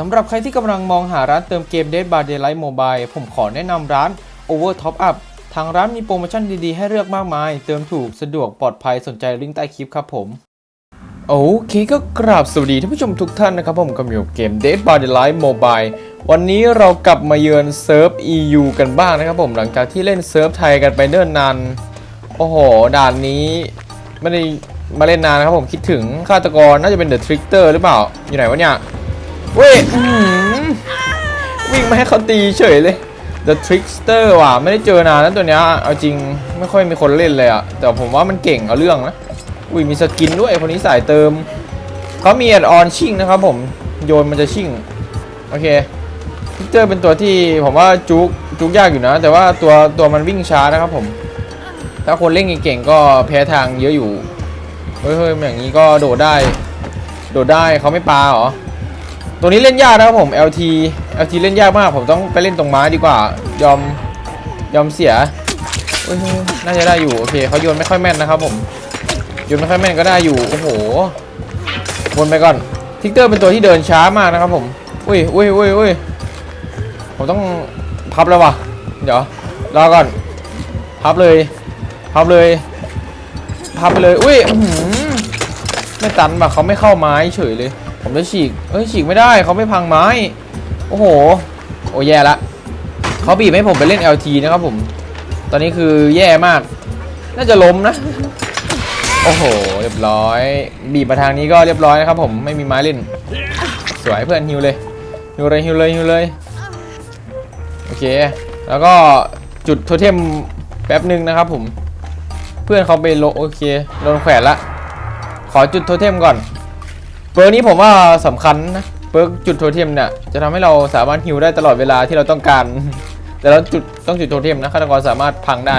สำหรับใครที่กำลังมองหาร้านเติมเกม Dead by Daylight Mobile ผมขอแนะนำร้าน Over Top Up ทางร้านมีโปรโมชั่นดีๆ ให้เลือกมากมาย เติมถูกสะดวกปลอดภัยสนใจลิงก์ใต้คลิปครับผม โอเคก็กราบสวัสดีท่านผู้ชมทุกท่านนะครับผมกำลังอยู่เกม Dead by Daylight Mobile วันนี้เรากลับมาเยือนเซิร์ฟ EU กันบ้างนะครับผมหลังจากที่เล่นเซิร์ฟไทยกันไปเนิ่นนานโอ้โหด่านนี้ไม่ได้มาเล่นนานนะครับผมคิดถึงฆาตกรน่าจะเป็นเดอะทริกเตอร์หรือเปล่าอยู่ไหนวะเนี่ย เว้ยวิ่งมาให้เขาตีเฉยเลย The Trickster ว่ะ ไม่ได้เจอนานแล้วตัวเนี้ยเอาจริงไม่ค่อยมีคนเล่นเลยอะแต่ผมว่ามันเก่งเอาเรื่องนะ อุ้ยมีสกินด้วยคนนี้สายเติม เขามีแอดออนชิ่งนะครับผม โยนมันจะชิ่ง โอเคทิกเตอร์เป็นตัวที่ผมว่าจุกจุกยากอยู่นะ แต่ว่าตัวตัวมันวิ่งช้านะครับผม ถ้าคนเล่นเก่งๆก็แพ้ทางเยอะอยู่ เฮ้ยเฮ้ยอย่างนี้ก็โดดได้ โดดได้เขาไม่ปาเหรอ ตัวนี้เล่นยากนะครับผม LT LT เล่นยากมาก ผมต้องไปเล่นตรงไม้ดีกว่า ยอมยอมเสียเฮ้ยน่าจะได้อยู่โอเคเขาโยนไม่ค่อยแม่นนะครับผมโยนไม่ค่อยแม่นก็ได้อยู่โอ้โหวนไปก่อนทิกเตอร์เป็นตัวที่เดินช้ามากนะครับผมอุ้ยอุ้ยอุ้ยอุ้ยผมต้องพับแล้ววะเดี๋ยวรอก่อน พับเลย พับเลย พับไปเลยอุ้ยไม่ตันแบบเขาไม่เข้าไม้เฉยเลย ผมจะฉีก เอ้ยฉีกไม่ได้เขาไม่พังไม้ โอ้โห โอ้แย่ละเขาบีบให้ผมไปเล่น LT นะครับผม ตอนนี้คือแย่มาก น่าจะล้มนะ โอ้โห เรียบร้อย บีบมาทางนี้ก็เรียบร้อยนะครับผมไม่มีไม้เล่น สวยเพื่อนฮิวเลยฮิวเลยฮิวเลยฮิวเลย โอเค แล้วก็จุดโทเทมแป๊บหนึ่งนะครับผม เพื่อนเขาไปโลโอเคโดนแขวนละ ขอจุดโทเทมก่อน ปิร์กนี้ผมว่าสำคัญนะ เปิร์กจุดโทเทมเนี่ยจะทำให้เราสามารถฮิวได้ตลอดเวลาที่เราต้องการ แต่เราจุดต้องจุดโทเทมนะฆาตกรสามารถพังได้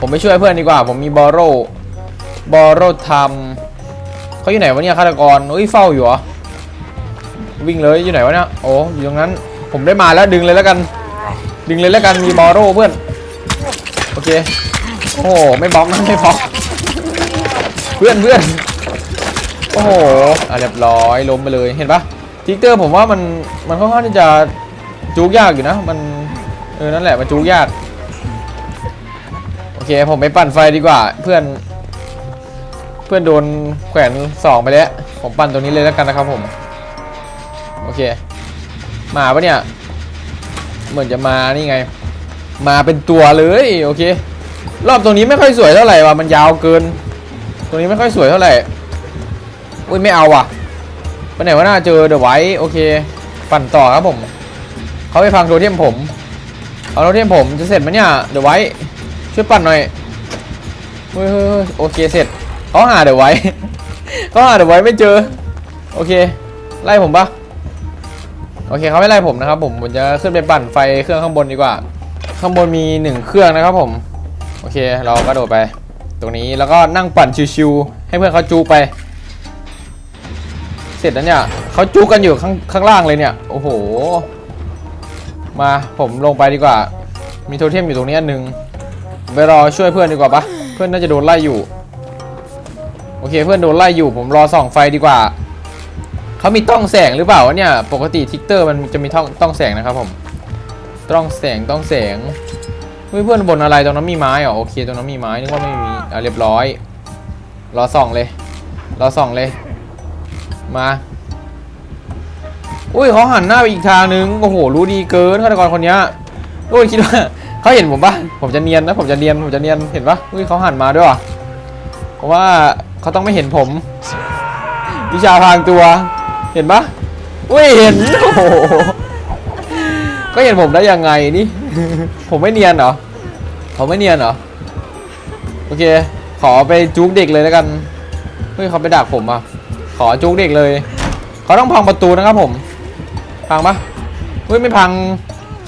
ผมไปช่วยเพื่อนดีกว่า ผมมีบอโรบอโรทำเขาอยู่ไหนวะเนี่ยฆาตกรเอ้ยเฝ้าอยู่เหรอวิ่งเลยอยู่ไหนวะเนี่ยโอ้อยู่ตรงนั้น ผมได้มาแล้วดึงเลยแล้วกัน ดึงเลยแล้วกันมีบอโรเพื่อนโอเคโอ้ไม่บล็อกนะไม่บล็อกเพื่อนเพื่อน อ้โหอะเรียบร้อยล้มไปเลยเห็นปะทิกเตอร์ผมว่ามันมันค่อนข้างที่จะจูกยากอยู่นะ มันเออนั่นแหละมันจูกยากโอเคผมไปปั่นไฟดีกว่า เพื่อน เพื่อนโดนแขวนสองไปแล้วผมปั่นตัวนี้เลยแล้วกันนะครับผมโอเคมาปะเนี่ยเหมือนจะมานี่ไง มาเป็นตัวเลยโอเค รอบตรงนี้ไม่ค่อยสวยเท่าไหร่ว่ะมันยาวเกิน ตรงนี้ไม่ค่อยสวยเท่าไหร่ อุ้ยไม่เอาว่ะไปไหนวะน่าเจอเดอะไว้โอเคปั่นต่อครับผมเขาไปพังโทเทมผมเอาโทเทมผมจะเสร็จไหมเนี่ยเดอะไว้ช่วยปั่นหน่อยเฮ้ยเโอเคเสร็จเขาหาเดอะไว้เขาหาเดอะไว้ไม่เจอโอเคไล่ผมปะโอเคเขาไม่ไล่ผมนะครับผมผมจะขึ้นไปปั่นไฟเครื่องข้างบนดีกว่า ข้างบนมีหนึ่งเครื่องนะครับผมโอเคเรากระโดดไป ตรงนี้แล้วก็นั่งปั่นชิวๆให้เพื่อนเขาจูไป เสร็จแล้วเนี่ยเขาจูกันอยู่ข้างข้างล่างเลยเนี่ย โอ้โห มาผมลงไปดีกว่า มีโทเทมอยู่ตรงนี้อันหนึ่งไปรอช่วยเพื่อนดีกว่าปะเพื่อนน่าจะโดนไล่อยู่ โอเค เพื่อนโดนไล่อยู่ ผมรอส่องไฟดีกว่าเขามีต้องแสงหรือเปล่าวะเนี่ย ปกติทิกเตอร์มันจะมีต้องต้องแสงนะครับผม ต้องแสงต้องแสงเฮ้ยเพื่อนบนอะไรตรงนั้นมีไม้เหรอโอเคตรงนั้นมีไม้นึกว่าไม่มีอะเรียบร้อย รอส่องเลย รอส่องเลย มา อุ้ยเขาหันหน้าไปอีกทางนึง โอ้โห รู้ดีเกินฆาตกรคนนี้ยโอ้ยคิดว่าเขาเห็นผมปะผมจะเนียนนะ ผมจะเนียน ผมจะเนียน เห็นปะอุ้ยเขาหันมาด้วยวะเพราะว่าเขาต้องไม่เห็นผม วิชาพางตัว เห็นปะอุ้ย เห็น โอ้โห ก็เห็นผมได้ยังไงนี่ ผมไม่เนียนเหรอ ผมไม่เนียนเหรอ โอเค ขอไปจุกเด็กเลยแล้วกัน เฮ้ยเขาไปดักผมอะ ขอจุกเด็กเลย เขาต้องพังประตูนะครับผม พังปะเฮ้ยไม่พัง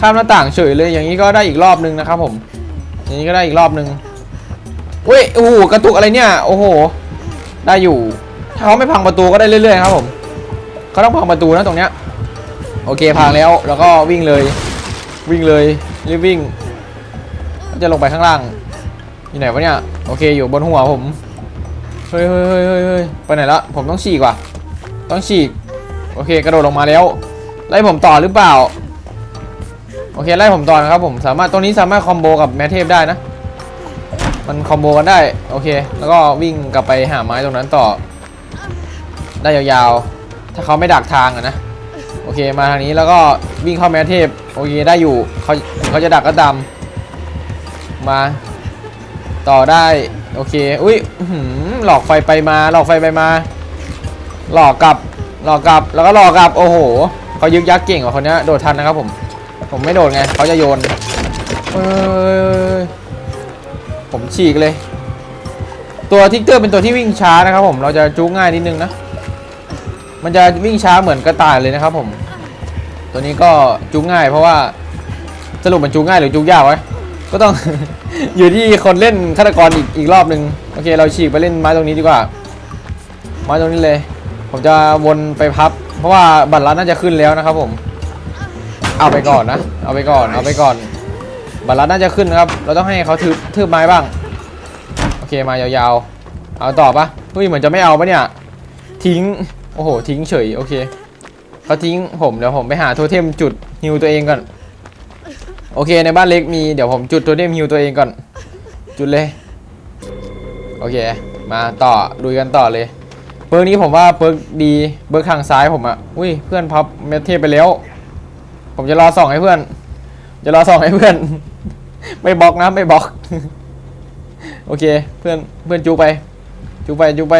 ข้ามหน้าต่างเฉยเลย อย่างนี้ก็ได้อีกรอบนึงนะครับผม อย่างนี้ก็ได้อีกรอบนึงเฮ้ยโอ้โหกระตุกอะไรเนี่ย โอ้โห ได้อยู่ ถ้าเขาไม่พังประตูก็ได้เรื่อยๆครับผม เขาต้องพังประตูนะตรงเนี้ย โอเคพังแล้วแล้วก็วิ่งเลย วิ่งเลยรีบวิ่ง จะลงไปข้างล่างอยู่ไหนวะเนี่ย โอเคอยู่บนหัวผม เฮ้ยเฮ้ยเฮ้ยเฮ้ยไปไหนละผมต้องฉีกว่ะ ต้องฉีก โอเค กระโดดลงมาแล้ว ไล่ผมต่อหรือเปล่า โอเค ไล่ผมต่อนะครับผม สามารถ ตรงนี้สามารถคอมโบกับแมทเทพได้นะ มันคอมโบกันได้ โอเค แล้วก็วิ่งกลับไปหาไม้ตรงนั้นต่อ ได้ยาวๆ ถ้าเขาไม่ดักทางอะนะ โอเค มาทางนี้แล้วก็วิ่งเข้าแมทเทพ โอเค ได้อยู่เขาเขาจะดักก็ดำมา ต่อได้ โอเค อุ้ยหือหลอกไฟไปมา หลอกไฟไปมา หลอกกลับ หลอกกลับ แล้วก็หลอกกลับ โอ้โห เขายึกยักเก่งกว่าคนนี้โดดทันนะครับผม ผมไม่โดดไง เขาจะโยนเอ้ยผมฉีกเลย ตัวทิกเตอร์เป็นตัวที่วิ่งช้านะครับผม เราจะจูงง่ายนิดนึงนะ มันจะวิ่งช้าเหมือนกระต่ายเลยนะครับผม ตัวนี้ก็จูงง่ายเพราะว่าสรุปมันจูงง่ายหรือจูงยากวะ ก็ต้อง อยู่ที่คนเล่นฆาตกรอีกอีกรอบหนึ่งโอเค เราฉีกไปเล่นไม้ตรงนี้ดีกว่า ไม้ตรงนี้เลย ผมจะวนไปพับ เพราะว่าบัตรลัดน่าจะขึ้นแล้วนะครับผม เอาไปก่อนนะ เอาไปก่อน เอาไปก่อน บัตรลัดน่าจะขึ้นนะครับ เราต้องให้เขาถือถือไม้บ้าง โอเค มายาวๆ เอาต่อปะเฮ้ย เหมือนจะไม่เอาปะเนี่ย ทิ้ง โอ้โห ทิ้งเฉย โอเคเขาทิ้งผม เดี๋ยวผมไปหาโทเทมจุดฮิวตัวเองก่อน โอเคในบ้านเล็กมีเดี๋ยวผมจุดโทเทมฮิวตัวเองก่อน จุดเลย โอเค มาต่อลุยกันต่อเลยเบิร์กนี้ผมว่าเบิร์กดีเบิร์กทางซ้ายผมอะอุ้ยเพื่อนพับเมทเทไปแล้ว ผมจะรอส่องให้เพื่อน จะรอส่องให้เพื่อน ไม่บล็อกนะไม่บล็อก โอเคเพื่อนเพื่อนจูไป จูไปจูไป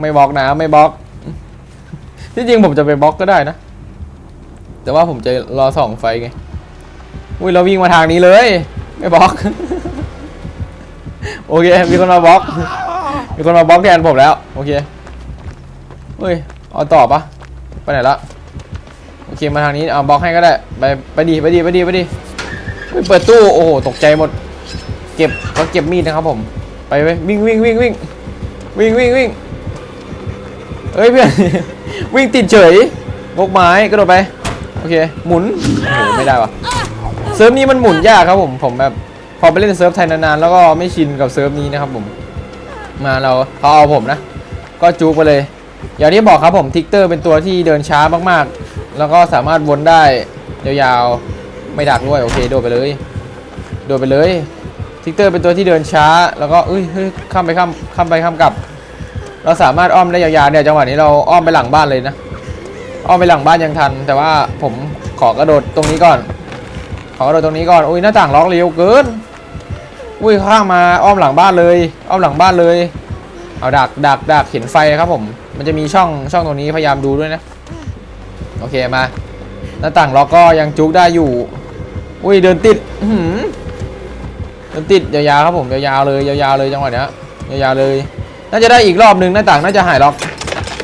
ไม่บล็อกนะไม่บล็อก ที่จริงผมจะไปบล็อกก็ได้นะ แต่ว่าผมจะรอส่องไฟไง อุ้ยเราวิ่งมาทางนี้เลย ไม่บล็อก โอเค มีคนมาบล็อก มีคนมาบล็อกแทนผมแล้ว โอเคเฮ้ยเอาต่อปะไปไหนละโอเคมาทางนี้เอาบล็อกให้ก็ได้ไปไปดีไปดีไปดีไปดีเฮ้ยเปิดตู้โอ้โหตกใจหมด เก็บเขาเก็บมีดนะครับผม ไปไปวิ่งวิ่งวิ่งวิ่งวิ่งวิ่งวิ่งเฮ้ยเพื่อนวิ่งติดเฉยบกไม้กระโดดไป โอเค หมุนโอ้โหไม่ได้วะ เซิร์ฟนี้มันหมุนยากครับผมผมแบบพอไปเล่นเซิร์ฟไทยนานๆแล้วก็ไม่ชินกับเซิร์ฟนี้นะครับผมมาเราเขาเอาผมนะ ก็จูกไปเลย อย่างที่บอกครับผมทิกเตอร์เป็นตัวที่เดินช้ามากๆ แล้วก็สามารถวนได้ยาวๆไม่ดักด้วยโอเคโดดไปเลย โดดไปเลยทิกเตอร์เป็นตัวที่เดินช้า แล้วก็เอ้ยเฮ้ยข้ามไปข้ามข้ามไปข้ามกลับ เราสามารถอ้อมได้ยาวๆเนี่ยจังหวะนี้เราอ้อมไปหลังบ้านเลยนะอ้อมไปหลังบ้านยังทัน แต่ว่าผมขอกระโดดตรงนี้ก่อน อกระโดดตรงนี้ก่อนอุ้ยหน้าต่างล็อกเร็วเกินอุ้ยข้างมาอ้อมหลังบ้านเลย อ้อมหลังบ้านเลย เอาดักดักดักเห็นไฟครับผม มันจะมีช่องช่องตรงนี้พยายามดูด้วยนะโอเคมา หน้าต่างล็อกก็ยังจุกได้อยู่ อุ้ยเดินติดหือเดินติดยาวๆครับผมยาวๆเลยยาวๆเลยจังหวะเนี้ยยาวๆเลย น่าจะได้อีกรอบหนึ่งหน้าต่างน่าจะหายล็อก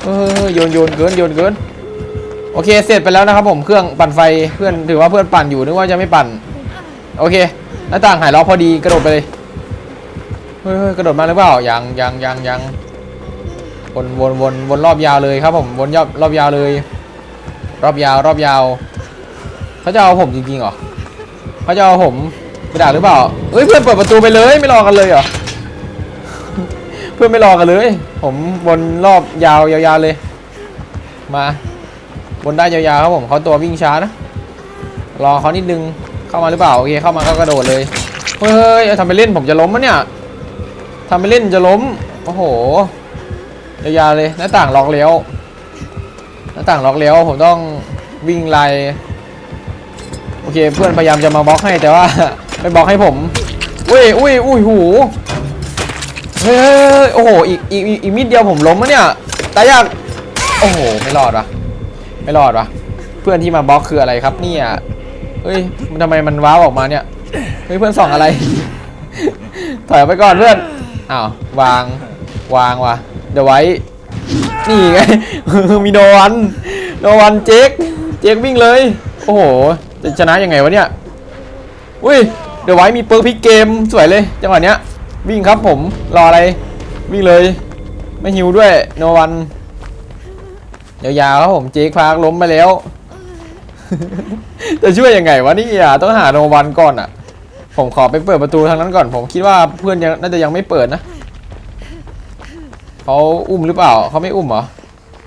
เออโยนโยนเกินโยนเกิน โอเคเสร็จไปแล้วนะครับผมเครื่องปั่นไฟเพื่อนถือว่าเพื่อนปั่นอยู่นึกว่าจะไม่ปั่น โอเคหน้าต่างหายล็อกพอดีกระโดดไปเลยเฮ้ยกระโดดมาหรือเปล่ายังยังยังยังวนวนวนวนรอบยาวเลยครับผมวนรอบรอบยาวเลย รอบยาวรอบยาวเขาจะเอาผมจริงๆเหรอเขาจะเอาผมไปด่าหรือเปล่าเอ้ยเพื่อนเปิดประตูไปเลยไม่รอกันเลยเหรอเพื่อนไม่รอกันเลย ผมวนรอบยาวยาวๆเลย มา วนได้ยาวๆครับผมเขาตัววิ่งช้านะรอเขานิดนึงเข้ามาหรือเปล่าโอเคเข้ามาก็กระโดดเลยเฮ้ยเอาทำไปเล่นผมจะล้มมะเนี่ยทำไปเล่นจะล้มโอ้โหยาวๆเลยหน้าต่างล็อกเลี้ยวหน้าต่างล็อกเลี้ยวผมต้องวิ่งไล่โอเคเพื่อนพยายามจะมาบล็อกให้แต่ว่าไม่บล็อกให้ผมอุ้ยอุ้ยอุ้ยหูเฮ้ยโอ้โหอีกอีกอีกมิดเดียวผมล้มมะเนี่ยตายยากโอ้โหไม่รอดวะ ไม่รอดวะเพื่อนที่มาบล็อกคืออะไรครับเนี่ยเฮ้ยมันทำไมมันว้าวออกมาเนี่ยเฮ้ยเพื่อนส่องอะไร ถอยไปก่อนเพื่อนอ้าววางวางว่ะเดี๋ยวไว้นี่ไงมีโนวันโนวันเจ๊กเจ๊กวิ่งเลย โอ้โหจะชนะยังไงวะเนี่ยอุ้ยเดี๋ยวไว้มีเปิร์กพิกเกมสวยเลยจังหวะเนี้ยวิ่งครับผมรออะไรวิ่งเลย ไม่หิวด้วยโนวัน ยาวๆครับผมเจ๊กพากล้มไปแล้ว จะช่วยยังไงวะนี่อะต้องหาโนวันก่อนอะ ผมขอไปเปิดประตูทางนั้นก่อน ผมคิดว่าเพื่อนยังน่าจะยังไม่เปิดนะเขาอุ้มหรือเปล่าเขาไม่อุ้มเหรอ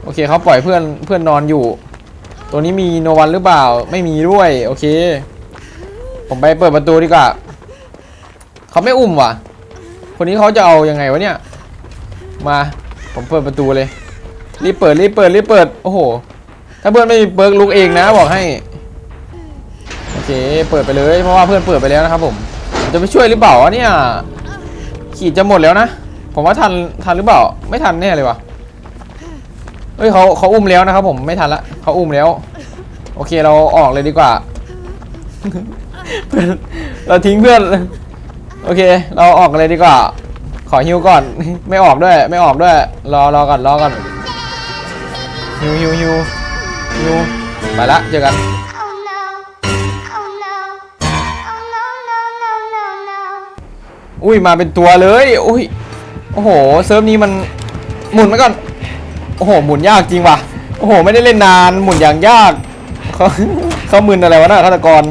โอเคเขาปล่อยเพื่อนเพื่อนนอนอยู่ ตัวนี้มีโนวันหรือเปล่าไม่มีด้วย โอเค ผมไปเปิดประตูดีกว่าเขาไม่อุ้มว่ะ คนนี้เขาจะเอายังไงวะเนี่ย มาผมเปิดประตูเลย รีบเปิดรีบเปิดรีบเปิดโอ้โห ถ้าเพื่อนไม่มีเปิร์กลุกเองนะบอกให้โอเคเปิดไปเลยเพราะว่าเพื่อนเปิดไปแล้วนะครับผมจะไปช่วยหรือเปล่าเนี่ยขีดจะหมดแล้วนะผมว่าทันทันหรือเปล่า ไม่ทันแน่เลยวะเฮ้ยเขาเขาอุ้มแล้วนะครับผมไม่ทันละเขาอุ้มแล้ว โอเคเราออกเลยดีกว่าเราทิ้งเพื่อน โอเค เราออกเลยดีกว่า ขอฮิวก่อน ไม่ออกด้วย ไม่ออกด้วย รอรอก่อนรอก่อน ฮิวฮิวฮิวฮิวไปละเจอกัน Oh no. Oh no. Oh no, no, no, no, no. อุ้ยมาเป็นตัวเลยอุ้ยโอ้โหเซิร์ฟนี้มันหมุนมาก่อนโอ้โหหมุนยากจริงว่ะโอ้โหไม่ได้เล่นนานหมุนอย่างยากเขาเขามึนอะไรวะน่ะฆาตกร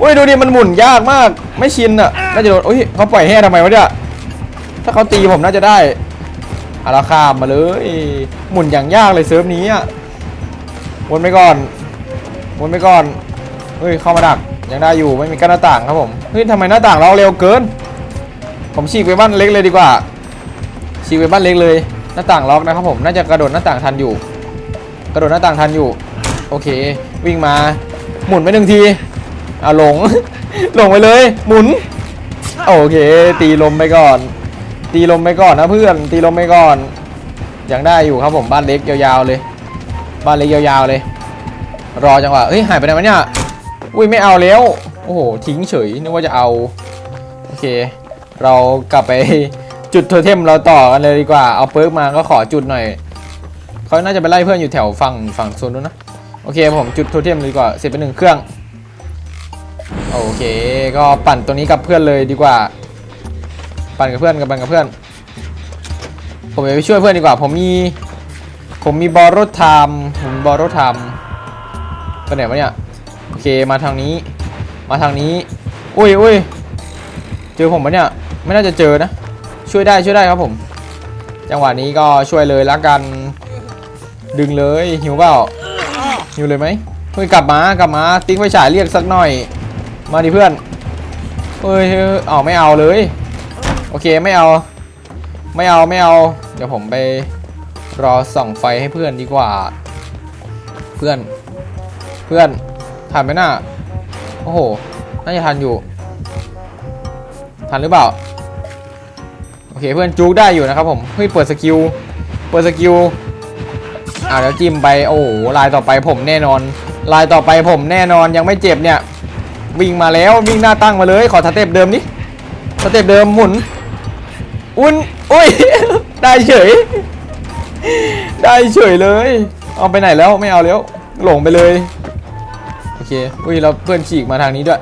อุ้ยดูดิมันหมุนยากมาก ไม่ชินอะน่าจะโดนอุ้ยเขาปล่อยแห่ทำไมวะเนี่ยถ้าเขาตีผมน่าจะได้ อาราคามมาเลย หมุนอย่างยากเลยเซิร์ฟนี้อะวนไปก่อนวนไปก่อนเฮ้ยเข้ามาดักยังได้อยู่ไม่มีกั้นหน้าต่างครับผมเฮ้ยทำไมหน้าต่างเราเร็วเกิน ผมฉีกไปบ้านเล็กเลยดีกว่าฉีกไปบ้านเล็กเลย หน้าต่างล็อกนะครับผมน่าจะกระโดดหน้าต่างทันอยู่ กระโดดหน้าต่างทันอยู่ โอเค วิ่งมาหมุนไปหนึ่งทีอะหลงหลงไปเลย หมุน โอเค ตีลมไปก่อน ตีลมไปก่อนนะเพื่อนตีลมไปก่อนยังได้อยู่ครับผมบ้านเล็กยาวๆเลย บ้านเล็กยาวๆเลย รอจังหวะเฮ้ยหายไปไหนวะเนี่ยอุ้ยไม่เอาแล้วโอ้โหทิ้งเฉยนึกว่าจะเอาโอเค เรากลับไปจุดโทเทมเราต่อกันเลยดีกว่าเอาเปิร์กมาก็ขอจุดหน่อยเขาน่าจะไปไล่เพื่อนอยู่แถวฝั่งฝั่งโซนนู้นนะโอเคผมจุดโทเทมเลยดีกว่าเสร็จไปหนึ่งเครื่องโอเค ก็ปั่นตัวนี้กับเพื่อนเลยดีกว่า ปั่นกับเพื่อนกับปั่นกับเพื่อน ผมจะไปช่วยเพื่อนดีกว่า ผมมี ผมมีบอลรถไทม์ผมบอลรถไทม์ไปไหนวะเนี่ย โอเค มาทางนี้ มาทางนี้ อุ้ยอุ้ยเจอผมปะเนี่ย ไม่น่าจะเจอนะ ช่วยได้ช่วยได้ครับผม จังหวะนี้ก็ช่วยเลยละกัน ดึงเลย หิวเปล่า หิวเลยไหมเฮ้ยกลับมากลับมา ติ๊กไฟฉายเรียกสักหน่อย มาดิเพื่อนเฮ้ยเฮ้ยเอาไม่เอาเลย โอเคไม่เอา ไม่เอาไม่เอา เดี๋ยวผมไปรอส่องไฟให้เพื่อนดีกว่า เพื่อน เพื่อนทันไหมน่ะโอ้โห น่าจะทันอยู่ ทันหรือเปล่า โอเคเพื่อนจูกได้อยู่นะครับผม เฮ้ยเปิดสกิล เปิดสกิลอ่าแล้วจิ้มไป โอ้โหลายต่อไปผมแน่นอน ลายต่อไปผมแน่นอนยังไม่เจ็บเนี่ย วิ่งมาแล้ววิ่งหน้าตั้งมาเลย ขอสเต็ปเดิมนี่สเต็ปเดิมหมุน อุ้นอุ้ย ได้เฉย ได้เฉยเลย เอาไปไหนแล้วไม่เอาแล้ว หลงไปเลย โอเค อุ้ยเราเพื่อนฉีกมาทางนี้ด้วย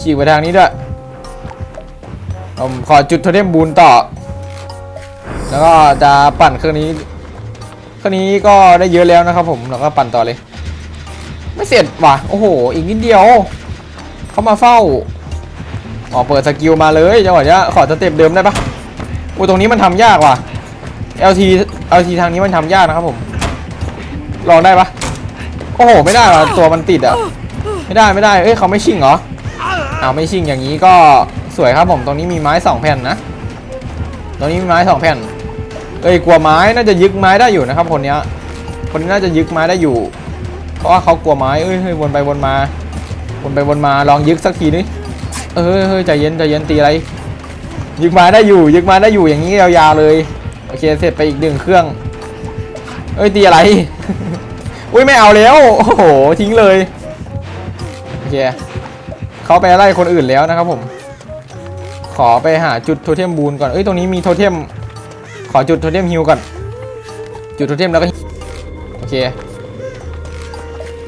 ฉีกไปทางนี้ด้วยผมขอจุดโทเทมบูนต่อ แล้วก็จะปั่นเครื่องนี้ เครื่องนี้ก็ได้เยอะแล้วนะครับผมแล้วก็ปั่นต่อเลย ไม่เสร็จว่ะ โอ้โห อีกนิดเดียว เขามาเฝ้า อ๋อ เปิดสกิลมาเลยจังหวะนี้ขอสเต็ปเดิมได้ปะ โอ้ยตรงนี้มันทำยากว่ะ LT LT ทางนี้มันทำยากนะครับผม ลองได้ปะโอ้โห ไม่ได้ว่ะตัวมันติดอะ ไม่ได้ไม่ได้ เอ้ยเขาไม่ชิงเหรออาไม่ชิงอย่างนี้ก็สวยครับผม ตรงนี้มีไม้สองแผ่นนะ ตรงนี้มีไม้สองแผ่น เอ้ยกลัวไม้น่าจะยึกไม้ได้อยู่นะครับคนนี้คนนี้น่าจะยึกไม้ได้อยู่ เพราะว่าเขากลัวไม้เอ้ยเฮ้ยวนไปวนมา วนไปวนมา ลองยึกสักทีนึเออเฮ้ยใจเย็นใจเย็นตีอะไร ยึกม้ได้อยู่ยึกม้ได้อยู่อย่างนี้ยาวๆเลย โอเคเสร็จไปอีกหนึ่งเครื่อง เอ้ยตีอะไร อุ้ยไม่เอาแล้ว โอ้โหทิ้งเลย โอเคเขาไปไล่คนอื่นแล้วนะครับผม ขอไปหาจุดโทเทมบูนก่อน เอ้ยตรงนี้มีโทเทม ขอจุดโทเทมฮิวก่อน จุดโทเทมแล้วก็โอเค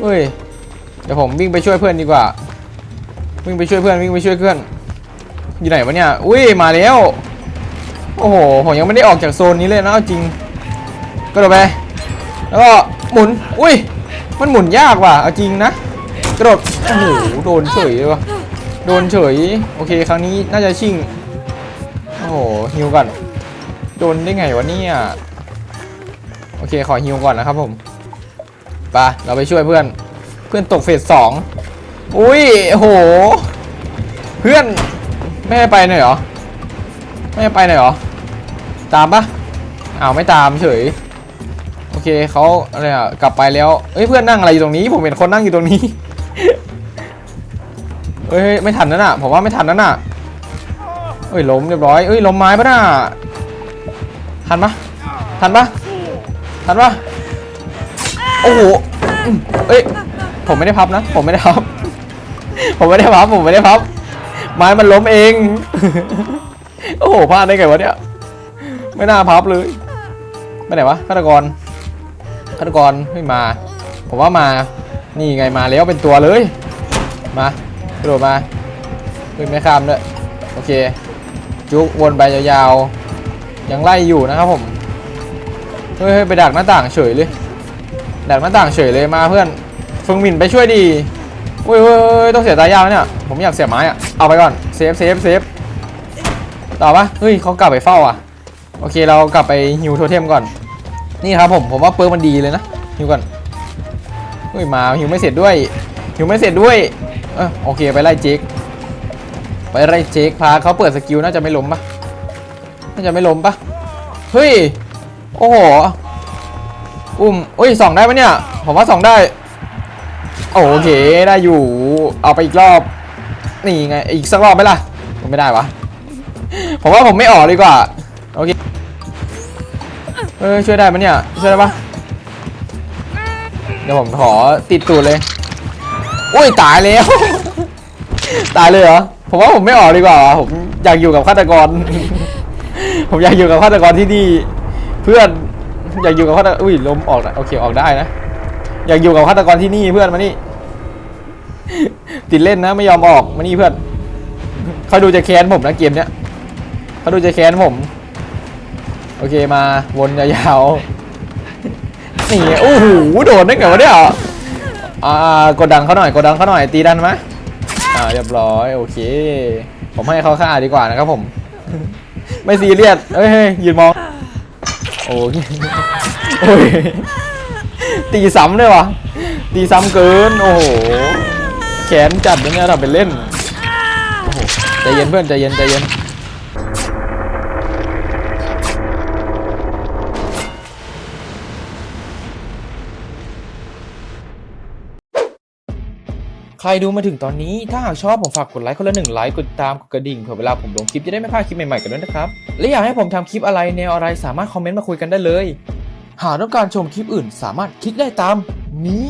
เฮ้ยเดี๋ยวผมวิ่งไปช่วยเพื่อนดีกว่า วิ่งไปช่วยเพื่อนวิ่งไปช่วยเพื่อน อยู่ไหนวะเนี่ย อุ้ยมาแล้ว โอ้โห ผมยังไม่ได้ออกจากโซนนี้เลยนะจริง ก็โดดไป แล้วก็หมุน อุ้ย มันหมุนยากว่ะ เอาจริงนะกระโดด โอ้โห โดนเฉยเลยวะโดนเฉย โอเค ครั้งนี้น่าจะชิง โอ้โหฮิวก่อน โดนได้ไงวะเนี่ย โอเค ขอฮิวก่อนนะครับผมไปเราไปช่วยเพื่อน เพื่อนตกเฟสสอง อุ้ยโอ้โหเพื่อน ไม่ให้ไปหน่อยเหรอ ไม่ให้ไปหน่อยเหรอ ตามปะอ้าวไม่ตามเฉย โอเคเขาอะไรอะกลับไปแล้วเอ้ยเพื่อนนั่งอะไรอยู่ตรงนี้ ผมเห็นคนนั่งอยู่ตรงนี้ เอ้ยไม่ทันนั่นน่ะ ผมว่าไม่ทันนั่นน่ะ เอ้ยล้มเรียบร้อยเอ้ยล้มไม้ปะน่ะ ทันปะทันปะทันปะโอ้โหเอ้ยผมไม่ได้พับนะ ผมไม่ได้พับ ผมไม่ได้พับ ผมไม่ได้พับ ไม้มันล้มเอง โอ้โหพลาดได้ไงวะเนี่ยไม่น่าพับเลยไปไหนวะฆาตกรฆาตกรไม่มา ผมว่ามา นี่ไงมาแล้วเป็นตัวเลย มากระโดดมาขึ้นไม่ข้ามด้วยโอเค จุกวนไปยาวๆ ยังไล่อยู่นะครับผม เฮ้ยไปดักหน้าต่างเฉยเลย ดักหน้าต่างเฉยเลยมาเพื่อนฟึงหมินไปช่วยดีเฮ้ยเฮ้ยต้องเสียตายาวเนี่ย ผมอยากเสียไม้อะเอาไปก่อนเซฟเซฟเซฟต่อปะเฮ้ยเขากลับไปเฝ้าอะ โอเคเรากลับไปฮิวโทเทมก่อน นี่ครับผมผมว่าเปิร์มันดีเลยนะฮิวก่อนเฮ้ยมาฮิวไม่เสร็จด้วยฮิวไม่เสร็จด้วยเออโอเคไปไล่เจคไปไล่เจคพาเขาเปิดสกิลน่าจะไม่ล้มปะน่าจะไม่ล้มปะเฮ้ยโอ้โหอุ้มเอ้ยสองได้ปะเนี่ยผมว่าสองได้โอเคได้อยู่ เอาไปอีกรอบ นี่ไง อีกสักรอบไหมล่ะผมไม่ได้วะ ผมว่าผมไม่ออกดีกว่า โอเค เออช่วยได้ปะเนี่ย ช่วยได้ปะเดี๋ยวผมขอติดตูดเลย อุ้ยตายแล้ว ตายเลยเหรอ ผมว่าผมไม่ออกดีกว่า ผมอยากอยู่กับฆาตกร ผมอยากอยู่กับฆาตกรที่นี่ เพื่อนอยากอยู่กับฆาตอุ้ยลมออกนะโอเคออกได้นะ อยากอยู่กับฆาตกรที่นี่เพื่อนมานี่ ติดเล่นนะไม่ยอมออกมานี่เพื่อนเขาดูจะแค้นผมนะเกมเนี้ยเขาดูจะแค้นผม โอเคมาวนยาวๆนี่โอ้โหโดนได้ไงวะเนี่ยอ่ากดดังเขาหน่อยกดดังเขาหน่อยตีดันไหมอ่าเรียบร้อยโอเค ผมให้เขาฆ่าดีกว่านะครับผม ไม่ซีเรียสเฮ้ยยืนมองโอเคโอ้ยตีซ้ำเลยวะตีซ้ำเกิน โอ้โห แขนจัดนะเนี่ยทำเป็นเล่นโอ้โหใจเย็นเพื่อนใจเย็นใจเย็นใครดูมาถึงตอนนี้ ถ้าหากชอบผมฝากกดไลค์คนละหนึ่งไลค์กดติดตามกดกระดิ่งเผื่อเวลาผมลงคลิปจะได้ไม่พลาดคลิปใหม่ๆกันด้วยนะครับ และอยากให้ผมทำคลิปอะไรแนวอะไรสามารถคอมเมนต์มาคุยกันได้เลย หากต้องการชมคลิปอื่นสามารถคลิกได้ตามนี้